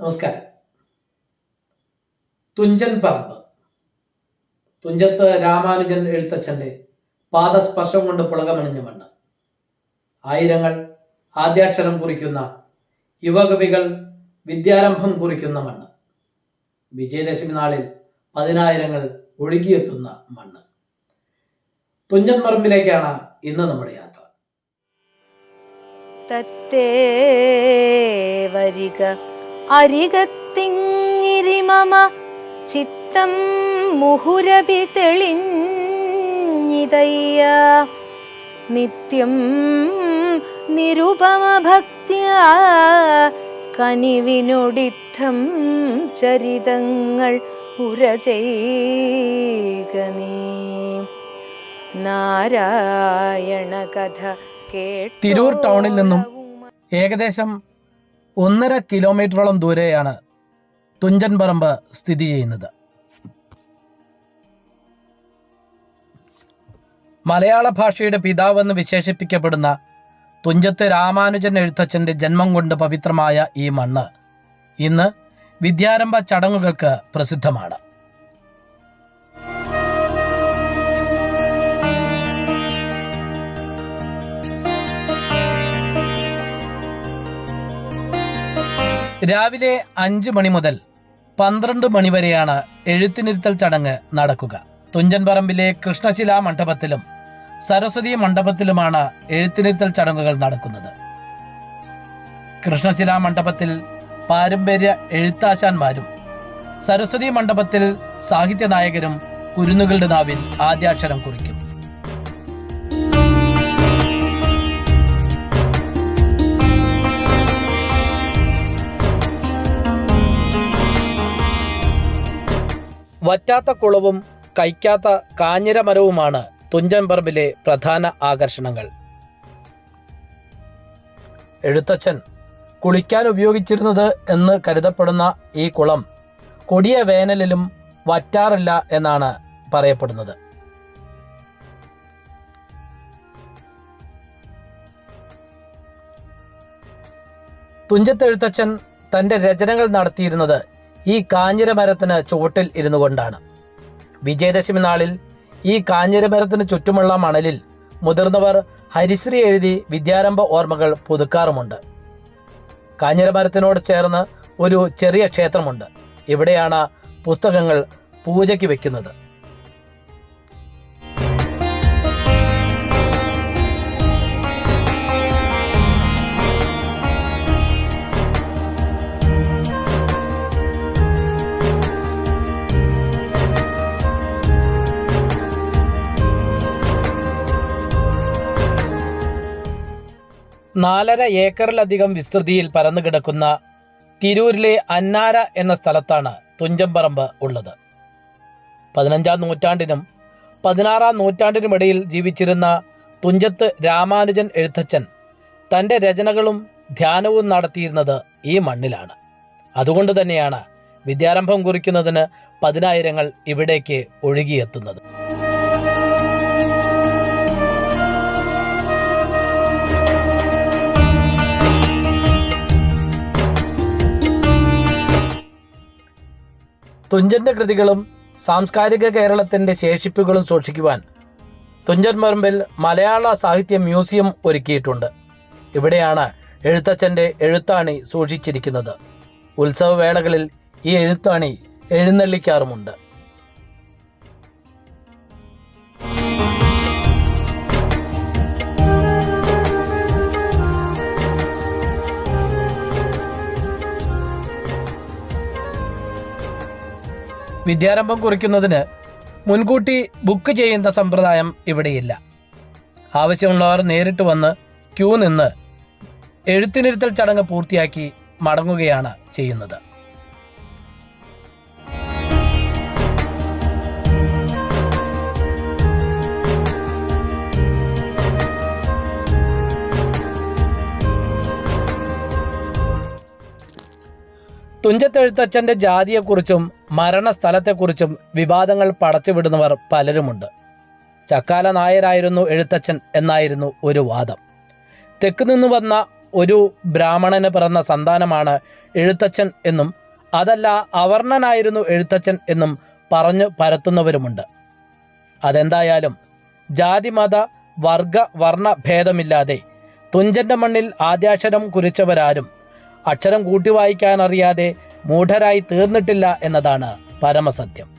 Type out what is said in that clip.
നമസ്കാരം. തുഞ്ചൻ പറമ്പ്. തുഞ്ചത്ത് രാമാനുജൻ എഴുത്തച്ഛന്റെ പാദസ്പർശം കൊണ്ട് പുളകമണിഞ്ഞ മണ്ണ്. ആയിരങ്ങൾ ആദ്യാക്ഷരം കുറിക്കുന്ന യുവകവികൾ വിദ്യാരംഭം കുറിക്കുന്ന മണ്ണ്. വിജയദശമി നാളിൽ പതിനായിരങ്ങൾ ഒഴുകിയെത്തുന്ന മണ്ണ്. തുഞ്ചൻ പറമ്പിലേക്കാണ് ഇന്ന് നമ്മുടെ യാത്ര. തത്തേ വരിക അരികത്തിങ്ങിരി മമ ചിത്തം മുഹുരഭി തെളിഞ്ഞിതയ്യ. നിത്യം നിരുപമ ഭക്തിയ കനിവിനൊടിത്തം ചരിതങ്ങൾ ഉര നാരായണ കഥ തിരൂർ ടൗണിൽ നിന്നും ഏകദേശം ഒന്നര കിലോമീറ്ററോളം ദൂരെയാണ് തുഞ്ചൻപറമ്പ് സ്ഥിതി ചെയ്യുന്നത്. മലയാള ഭാഷയുടെ പിതാവെന്ന് വിശേഷിപ്പിക്കപ്പെടുന്ന തുഞ്ചത്ത് രാമാനുജൻ എഴുത്തച്ഛന്റെ ജന്മം കൊണ്ട് പവിത്രമായ ഈ മണ്ണ് ഇന്ന് വിദ്യാരംഭ ചടങ്ങുകൾക്ക് പ്രസിദ്ധമാണ്. രാവിലെ അഞ്ച് മണി മുതൽ പന്ത്രണ്ട് മണി വരെയാണ് എഴുത്തിനിരുത്തൽ ചടങ്ങ് നടക്കുക. തുഞ്ചൻപറമ്പിലെ കൃഷ്ണശിലാ മണ്ഡപത്തിലും സരസ്വതി മണ്ഡപത്തിലുമാണ് എഴുത്തിനിരുത്തൽ ചടങ്ങുകൾ നടക്കുന്നത്. കൃഷ്ണശിലാ മണ്ഡപത്തിൽ പാരമ്പര്യ എഴുത്താശാന്മാരും സരസ്വതി മണ്ഡപത്തിൽ സാഹിത്യനായകരും കുരുന്നുകളുടെ നാവിൽ ആദ്യാക്ഷരം കുറിക്കും. വറ്റാത്ത കുളവും കൈക്കാത്ത കാഞ്ഞിരമരവുമാണ് തുഞ്ചൻ പറമ്പിലെ പ്രധാന ആകർഷണങ്ങൾ. എഴുത്തച്ഛൻ കുളിക്കാൻ ഉപയോഗിച്ചിരുന്നത് എന്ന് കരുതപ്പെടുന്ന ഈ കുളം കൊടിയ വേനലിലും വറ്റാറില്ല എന്നാണ് പറയപ്പെടുന്നത്. തുഞ്ചത്തെഴുത്തച്ഛൻ തന്റെ രചനകൾ നടത്തിയിരുന്നത് ഈ കാഞ്ഞിരമരത്തിന് ചുവട്ടിൽ ഇരുന്നു കൊണ്ടാണ്. വിജയദശമി നാളിൽ ഈ കാഞ്ഞിരമരത്തിന് ചുറ്റുമുള്ള മണലിൽ മുതിർന്നവർ ഹരിശ്രീ എഴുതി വിദ്യാരംഭ ഓർമ്മകൾ പുതുക്കാറുമുണ്ട്. കാഞ്ഞിരമരത്തിനോട് ചേർന്ന് ഒരു ചെറിയ ക്ഷേത്രമുണ്ട്. ഇവിടെയാണ് പുസ്തകങ്ങൾ പൂജയ്ക്ക് വെക്കുന്നത്. നാലര ഏക്കറിലധികം വിസ്തൃതിയിൽ പരന്നു കിടക്കുന്ന തിരൂരിലെ അന്നാര എന്ന സ്ഥലത്താണ് തുഞ്ചംപറമ്പ് ഉള്ളത്. പതിനഞ്ചാം നൂറ്റാണ്ടിനും പതിനാറാം നൂറ്റാണ്ടിനുമിടയിൽ ജീവിച്ചിരുന്ന തുഞ്ചത്ത് രാമാനുജൻ എഴുത്തച്ഛൻ തന്റെ രചനകളും ധ്യാനവും നടത്തിയിരുന്നത് ഈ മണ്ണിലാണ്. അതുകൊണ്ട് തന്നെയാണ് വിദ്യാരംഭം കുറിക്കുന്നതിന് പതിനായിരങ്ങൾ ഇവിടേക്ക് ഒഴുകിയെത്തുന്നത്. തുഞ്ചന്റെ കൃതികളും സാംസ്കാരിക കേരളത്തിന്റെ ശേഷിപ്പുകളും സൂക്ഷിക്കുവാൻ തുഞ്ചൻ പറമ്പിൽ മലയാള സാഹിത്യ മ്യൂസിയം ഒരുക്കിയിട്ടുണ്ട്. ഇവിടെയാണ് എഴുത്തച്ഛന്റെ എഴുത്താണി സൂക്ഷിച്ചിരിക്കുന്നത്. ഉത്സവവേളകളിൽ ഈ എഴുത്താണി എഴുന്നള്ളിക്കാറുമുണ്ട്. വിദ്യാരംഭം കുറിക്കുന്നതിന് മുൻകൂട്ടി ബുക്ക് ചെയ്യുന്ന സമ്പ്രദായം ഇവിടെയില്ല. ആവശ്യമുള്ളവർ നേരിട്ട് വന്ന് ക്യൂ നിന്ന് എഴുത്തിനിരുത്തൽ ചടങ്ങ് പൂർത്തിയാക്കി മടങ്ങുകയാണ് ചെയ്യുന്നത്. തുഞ്ചത്തെഴുത്തച്ഛന്റെ ജാതിയെക്കുറിച്ചും മരണസ്ഥലത്തെക്കുറിച്ചും വിവാദങ്ങൾ പടച്ചുവിടുന്നവർ പലരുമുണ്ട്. ചക്കാല നായരായിരുന്നു എഴുത്തച്ഛൻ എന്നായിരുന്നു ഒരു വാദം. തെക്ക് നിന്ന് വന്ന ഒരു ബ്രാഹ്മണന് പിറന്ന സന്താനമാണ് എഴുത്തച്ഛൻ എന്നും അതല്ല അവർണനായിരുന്നു എഴുത്തച്ഛൻ എന്നും പറഞ്ഞു പരത്തുന്നവരുമുണ്ട്. അതെന്തായാലും ജാതിമത വർഗ വർണ ഭേദമില്ലാതെ തുഞ്ചന്റെ മണ്ണിൽ ആദ്യാക്ഷരം കുറിച്ചവരാരും അക്ഷരം കൂട്ടി വായിക്കാൻ അറിയാതെ മൂഢരായി തീർന്നിട്ടില്ല എന്നതാണ് പരമസത്യം.